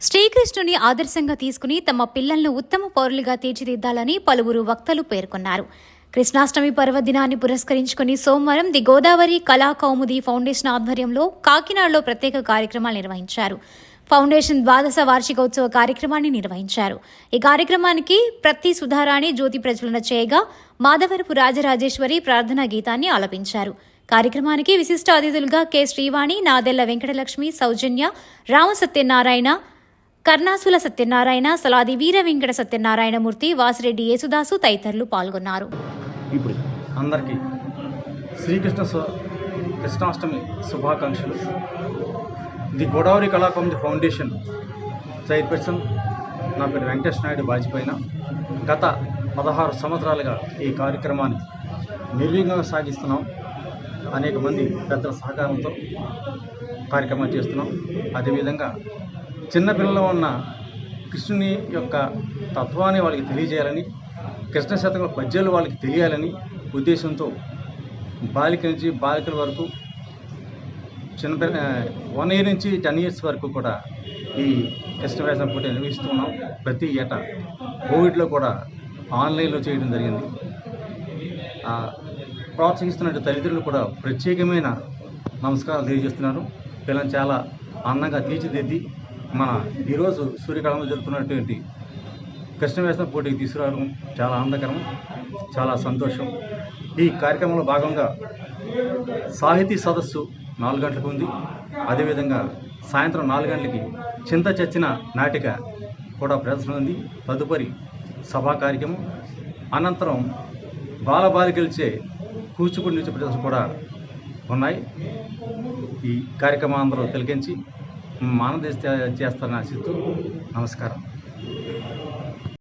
శ్రీకృష్ణుని ఆదర్శంగా తీసుకుని తమ పిల్లలను ఉత్తమ పౌరులుగా తీర్చిదిద్దాలని పలువురు వక్తలు పేర్కొన్నారు. కృష్ణాష్టమి పర్వదినాన్ని పురస్కరించుకుని సోమవారం ది గోదావరి కళా కౌముది ఫౌండేషన్ ఆధ్వర్యంలో కాకినాడలో ప్రత్యేక కార్యక్రమాలు నిర్వహించారు. ఫౌండేషన్ ద్వాదశ వార్షికోత్సవ కార్యక్రమాన్ని నిర్వహించారు. ఈ కార్యక్రమానికి ప్రతి సుధారాణి జ్యోతి ప్రజ్వలన చేయగా మాధవరపు రాజరాజేశ్వరి ప్రార్థనా గీతాన్ని ఆలపించారు. కార్యక్రమానికి విశిష్ట అతిథులుగా కె శ్రీవాణి నాదెల్ల వెంకటలక్ష్మి సౌజన్య రామ సత్యనారాయణ కర్ణాసుల సత్యనారాయణ సలాది వీర వెంకట సత్యనారాయణమూర్తి వాసిరెడ్డి యేసుదాసు తదితరులు పాల్గొన్నారు. ఇప్పుడు అందరికీ శ్రీకృష్ణ కృష్ణాష్టమి శుభాకాంక్షలు. The Godavari Kalakaumudi foundation chairperson నా పేరు వెంకటేష్ నాయుడు వాజ్పేయిన గత పదహారు సంవత్సరాలుగా ఈ కార్యక్రమాన్ని నిర్విఘ్నంగా సాగిస్తున్నాం. అనేక మంది పెద్దల సహకారంతో కార్యక్రమాలు చేస్తున్నాం. అదేవిధంగా చిన్నపిల్లలు ఉన్న కృష్ణుని యొక్క తత్వాన్ని వాళ్ళకి తెలియజేయాలని కృష్ణ శతక పద్యాలు వాళ్ళకి తెలియాలని ఉద్దేశంతో బాలిక నుంచి బాలికల వరకు చిన్న వన్ ఇయర్ నుంచి టెన్ ఇయర్స్ వరకు కూడా ఈ కృష్ణ వ్యాసం పోటీ నిర్వహిస్తున్నాం. ప్రతి ఏటా కోవిడ్లో కూడా ఆన్లైన్లో చేయడం జరిగింది. ఆ, ప్రోత్సహిస్తున్న తల్లిదండ్రులు కూడా ప్రత్యేకమైన నమస్కారాలు తెలియజేస్తున్నారు. పిల్లలు చాలా అందంగా తీర్చిదిద్ది మన ఈరోజు సూర్యకాలంలో జరుగుతున్నటువంటి కృష్ణ పోటీకి తీసుకురావడం చాలా ఆనందకరం చాలా సంతోషం. ఈ కార్యక్రమంలో భాగంగా సాహితీ సదస్సు నాలుగు గంటలకు ఉంది. అదేవిధంగా సాయంత్రం నాలుగు గంటలకి చింత చచ్చిన నాటిక కూడా ప్రదర్శన ఉంది. తదుపరి సభా కార్యక్రమం. అనంతరం బాలబాలికలచే కూచిపూడి నృత్య ప్రదర్శన కూడా ఉన్నాయి. ఈ కార్యక్రమం అందరూ తిలకించి ఆనందిస్తే చేస్తారని ఆశిస్తూ నమస్కారం.